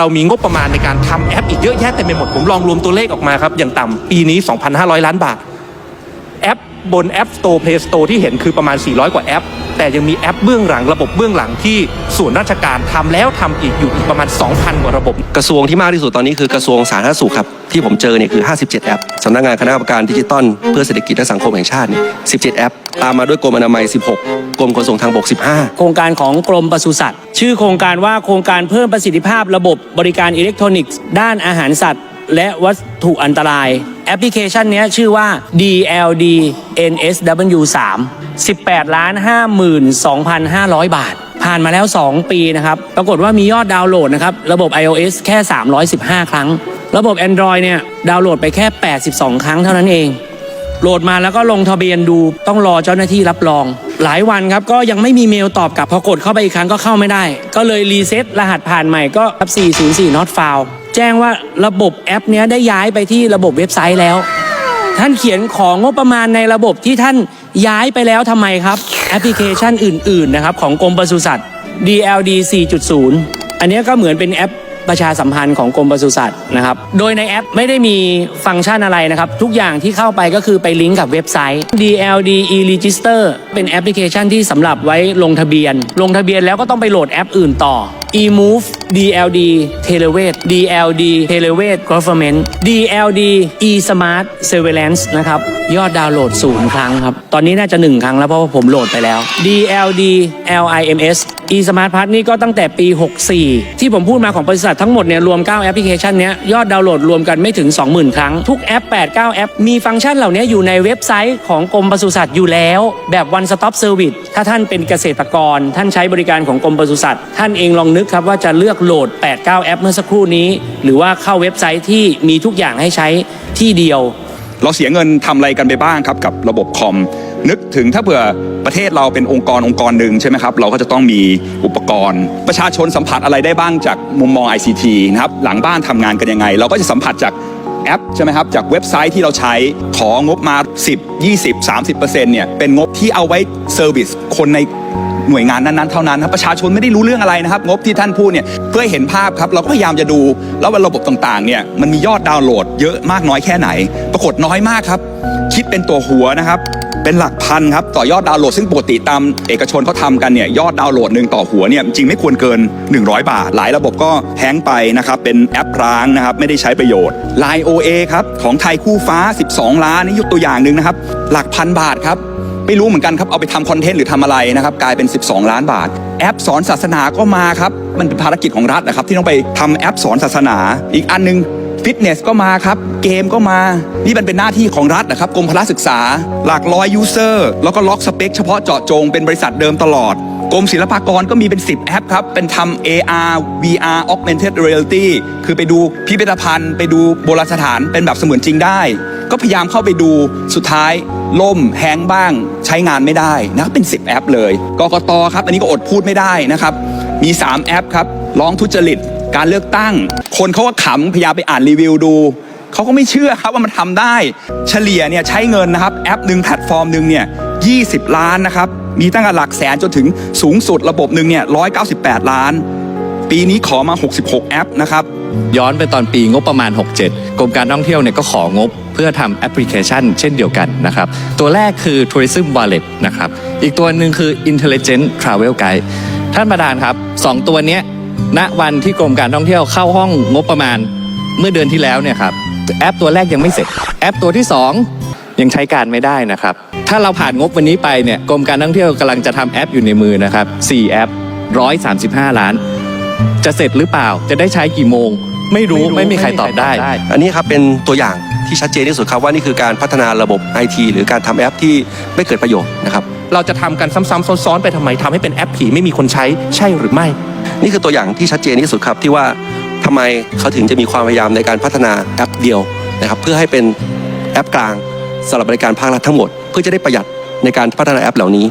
เรามีงบประมาณในการทำแอปอีกเยอะแยะเต็มไปหมดผมลองรวมตัวเลขออกมาครับอย่างต่ำปีนี้ 2,500 ล้านบาท แอป บน App Store Play Store ที่เห็นคือประมาณ 400 กว่าแอป แต่ยังมีแอปเบื้องหลังระบบเบื้องหลังที่ส่วนราชการทำแล้วทำอีกอยู่อีกประมาณ 2,000 กว่าระบบ กระทรวงที่มากที่สุดตอนนี้คือกระทรวงสาธารณสุขครับ ที่ผมเจอเนี่ยคือ 57 แอปสำนักงานคณะกรรมการดิจิตอลเพื่อเศรษฐกิจและสังคมแห่งชาติเนี่ย17 แอป ตามมาด้วยกรมอนามัย 16 กรมขนส่งทางบก 15 โครงการของกรมปศุสัตว์ ชื่อโครงการว่าโครงการเพิ่มประสิทธิภาพระบบบริการอิเล็กทรอนิกส์ด้านอาหารสัตว์ และวัตถุอันตราย แอปพลิเคชันนี้ชื่อว่า DLD NSW 3 18ล้าน52,500 บาท ผ่านมาแล้ว 2 ปีนะครับ ปรากฏว่ามียอดดาวน์โหลดนะครับ ระบบ iOS แค่ 315 ครั้ง ระบบ Android เนี่ย ดาวน์โหลดไปแค่ 82 ครั้งเท่านั้นเอง โหลดมาแล้วก็ลงทะเบียนดูต้องรอเจ้าหน้าที่รับรอง หลายวันครับ ก็ยังไม่มีเมลตอบกลับพอกดเข้าไปอีกครั้งก็เข้าไม่ได้ ก็เลยรีเซ็ตรหัสผ่านใหม่ก็404 not found แจ้งว่าระบบแอปเนี้ยได้ย้ายไปที่ระบบเว็บไซต์แล้ว ท่านเขียนของงบประมาณในระบบที่ท่านย้ายไปแล้วทำไมครับ แอปพลิเคชันอื่น ๆ นะครับ ของกรมปศุสัตว์ DLD 4.0 อันเนี้ยก็เหมือนเป็นแอปประชาสัมพันธ์ของกรมปศุสัตว์นะครับ โดยในแอปไม่ได้มีฟังก์ชันอะไรนะครับ ทุกอย่างที่เข้าไปก็คือไปลิงก์กับเว็บไซต์ DLD e-register เป็นแอปพลิเคชันที่สำหรับไว้ลงทะเบียน ลงทะเบียนแล้วก็ต้องไปโหลดแอปอื่นต่อ eMove DLD t e l e w e t DLD t e l e w e t Government DLD eSmart Surveillance นะครับ ยอดดาวน์โหลดศูนย์ครั้งครับ ตอนนี้น่าจะ 1 ครั้งแล้วเพราะว่าผมโหลดไปแล้ว DLD LIMS eSmart Pass นี่ก็ตั้งแต่ปี 64 ที่ผมพูดมาของบริษัททั้งหมดเนี่ยรวม 9 แอปพลิเคชันเนี้ยยอดดาวน์โหลดรวมกันไม่ถึง 20,000 ครั้ง ทุกแอป 8-9 แอป มีฟังก์ชันเหล่านี้อยู่ในเว็บไซต์ของกรมปศุสัตว์อยู่แล้ว แบบ one stop service ถ้าท่านเป็นเกษตรกร ท่านใช้บริการของกรมปศุสัตว์ท่านเองลองนึกครับว่าจะเลือกโหลด 8-9 แอปเมื่อสักครู่นี้ หรือว่าเข้าเว็บไซต์ที่มีทุกอย่างให้ใช้ที่เดียว เราเสียเงินทำอะไรกันไปบ้างครับกับระบบคอม นึกถึงถ้าเผื่อประเทศเราเป็นองค์กรองค์กรหนึ่งใช่ไหมครับ เราก็จะต้องมีอุปกรณ์ ประชาชนสัมผัสอะไรได้บ้างจากมุมมอง ICT นะครับหลังบ้านทำงานกันยังไง เราก็จะสัมผัสจากแอปใช่ไหมครับจากเว็บไซต์ที่เราใช้ของบมา 10 20 30%เนี่ยเป็นงบที่เอาไว้เซอร์วิสคนใน หน่วยงานนั้นๆเท่านั้นครับประชาชนไม่ได้รู้เรื่องอะไรนะครับงบที่ท่านพูดเนี่ยเพื่อเห็นภาพครับเราก็พยายามจะดูแล้วว่าระบบต่างๆเนี่ยมันมียอดดาวน์โหลดเยอะมากน้อยแค่ไหน ปรากฏน้อยมากครับคิดเป็นตัวหัวนะครับเป็นหลักพันครับต่อยอดดาวน์โหลดซึ่งปกติตามเอกชนเขาทำกันเนี่ยยอดดาวน์โหลดหนึ่งต่อหัวเนี่ยจริงไม่ควรเกิน 100 บาท หลายระบบก็แฮงไปนะครับเป็นแอปร้างนะครับไม่ได้ใช้ประโยชน์ Line OA ครับของไทยคู่ฟ้า 12 ล้านนี่ยกตัวอย่างหนึ่งนะครับหลักพันบาทครับ ไม่รู้เหมือนกันครับเอาไปทำคอนเทนต์หรือทำอะไรนะครับกลายเป็น 12 ล้านบาท แอปสอนศาสนาก็มาครับมันเป็นภารกิจของรัฐนะครับที่ต้องไปทำแอปสอนศาสนา อีกอันหนึงฟิตเนสก็มาครับ เกมก็มา นี่มันเป็นหน้าที่ของรัฐนะครับกรมพละศึกษา หลักร้อยยูเซอร์แล้วก็ล็อกสเปคเฉพาะเจาะจงเป็นบริษัทเดิมตลอดกรมศิลปากรก็มีเป็น 10 แอปครับ เป็นทำ AR VR Augmented Reality คือไปดูพิพิธภัณฑ์ ไปดูโบราณสถานเป็นแบบเสมือนจริงได้ ก็พยายามเข้าไปดูสุดท้ายล่มแฮงบ้างใช้งานไม่ได้นะเป็น 10 แอปเลยกกตครับ อันนี้ก็อดพูดไม่ได้นะครับ มี 3 แอปครับร้องทุจริตการเลือกตั้ง คนเขาก็ขำพยายามไปอ่านรีวิวดูเขาก็ไม่เชื่อครับว่ามันทำได้ เฉลี่ยเนี่ยใช้เงินนะครับแอปหนึ่งแพลตฟอร์มหนึ่งเนี่ย20 ล้านนะครับ มีตั้งแต่หลักแสนจนถึงสูงสุดระบบหนึ่งเนี่ย198 ล้าน ปีนี้ขอมา 66 แอปนะครับ ย้อนไปตอนปีงบประมาณ 67 กรมการท่องเที่ยวเนี่ยก็ของบ พื่อทำแอปพลิเคชันเช่นเดียวกันนะครับ ตัวแรกคือ Tourism Wallet นะครับ อีกตัวหนึ่งคือ Intelligent Travel Guide ท่านประธานครับ2ตัวนี้ณวันที่กรมการท่องเที่ยวเข้าห้องงบประมาณเมื่อเดือนที่แล้วเนี่ยครับแอปตัวแรกยังไม่เสร็จ แอปตัวที่ 2 ยังใช้การไม่ได้นะครับ ถ้าเราผ่านงบวันนี้ไปเนี่ยกรมการท่องเที่ยวกำลังจะทำแอปอยู่ในมือนะครับ4แอป 135 ล้าน จะเสร็จหรือเปล่าจะได้ใช้กี่โมง ไม่รู้ไม่มีใครตอบได้ อันนี้ครับเป็นตัวอย่าง ที่ชัดเจนที่สุดครับว่านี่คือการพัฒนาระบบไอทีหรือการทำแอปที่ไม่เกิดประโยชน์นะครับเราจะทำกันซ้ำๆซ้อนๆไปทำไมทำให้เป็นแอปผีไม่มีคนใช้ใช่หรือไม่ นี่คือตัวอย่างที่ชัดเจนที่สุดครับที่ว่าทำไมเขาถึงจะมีความพยายามในการพัฒนาแอปเดียวนะครับเพื่อให้เป็นแอปกลางสำหรับบริการภาครัฐทั้งหมด เพื่อจะได้ประหยัดในการพัฒนาแอปเหล่านี้